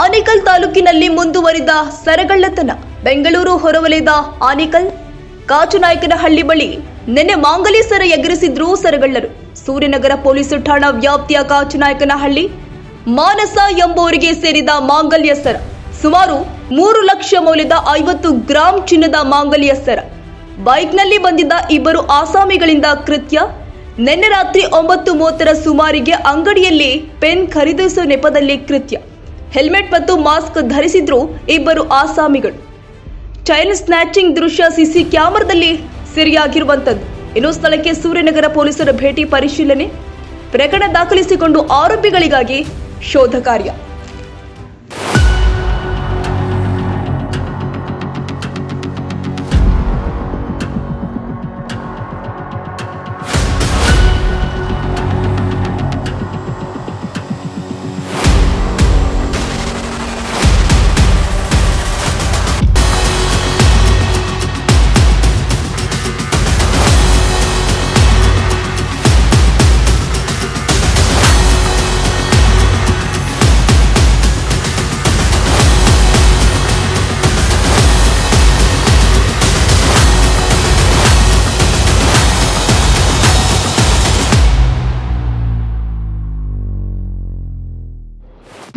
ಆನೇಕಲ್ ತಾಲೂಕಿನಲ್ಲಿ ಮುಂದುವರಿದ ಸರಗಳ್ಳತನ. ಬೆಂಗಳೂರು ಹೊರವಲಯದ ಆನೇಕಲ್ ಕಾಚುನಾಯಕನಹಳ್ಳಿ ಬಳಿ ನಿನ್ನೆ ಮಾಂಗಲ್ಯ ಸರ ಎಗರಿಸಿದ್ರು ಸರಗಳ್ಳರು. ಸೂರ್ಯನಗರ ಪೊಲೀಸ್ ಠಾಣಾ ವ್ಯಾಪ್ತಿಯ ಕಾಚುನಾಯಕನಹಳ್ಳಿ ಮಾನಸ ಎಂಬುವರಿಗೆ ಸೇರಿದ ಮಾಂಗಲ್ಯ ಸರ. ಸುಮಾರು ಮೂರು ಲಕ್ಷ ಮೌಲ್ಯದ ಐವತ್ತು ಗ್ರಾಂ ಚಿನ್ನದ ಮಾಂಗಲ್ಯ ಸರ. ಬೈಕ್ನಲ್ಲಿ ಬಂದಿದ್ದ ಇಬ್ಬರು ಆಸಾಮಿಗಳಿಂದ ಕೃತ್ಯ. ನಿನ್ನೆ ರಾತ್ರಿ ಒಂಬತ್ತು ಮೂವತ್ತರ ಸುಮಾರಿಗೆ ಅಂಗಡಿಯಲ್ಲಿ ಪೆನ್ ಖರೀದಿಸುವ ನೆಪದಲ್ಲಿ ಕೃತ್ಯ. ಹೆಲ್ಮೆಟ್ ಮತ್ತು ಮಾಸ್ಕ್ ಧರಿಸಿದ್ರು ಇಬ್ಬರು ಆಸಾಮಿಗಳು. ಚೈನ್ ಸ್ನ್ಯಾಚಿಂಗ್ ದೃಶ್ಯ ಸಿಸಿ ಕ್ಯಾಮರಾದಲ್ಲಿ ಸೆರೆಯಾಗಿರುವಂತದ್ದು. ಇನ್ನು ಸ್ಥಳಕ್ಕೆ ಸೂರ್ಯನಗರ ಪೊಲೀಸರ ಭೇಟಿ ಪರಿಶೀಲನೆ. ಪ್ರಕರಣ ದಾಖಲಿಸಿಕೊಂಡು ಆರೋಪಿಗಳಿಗಾಗಿ ಶೋಧ ಕಾರ್ಯ.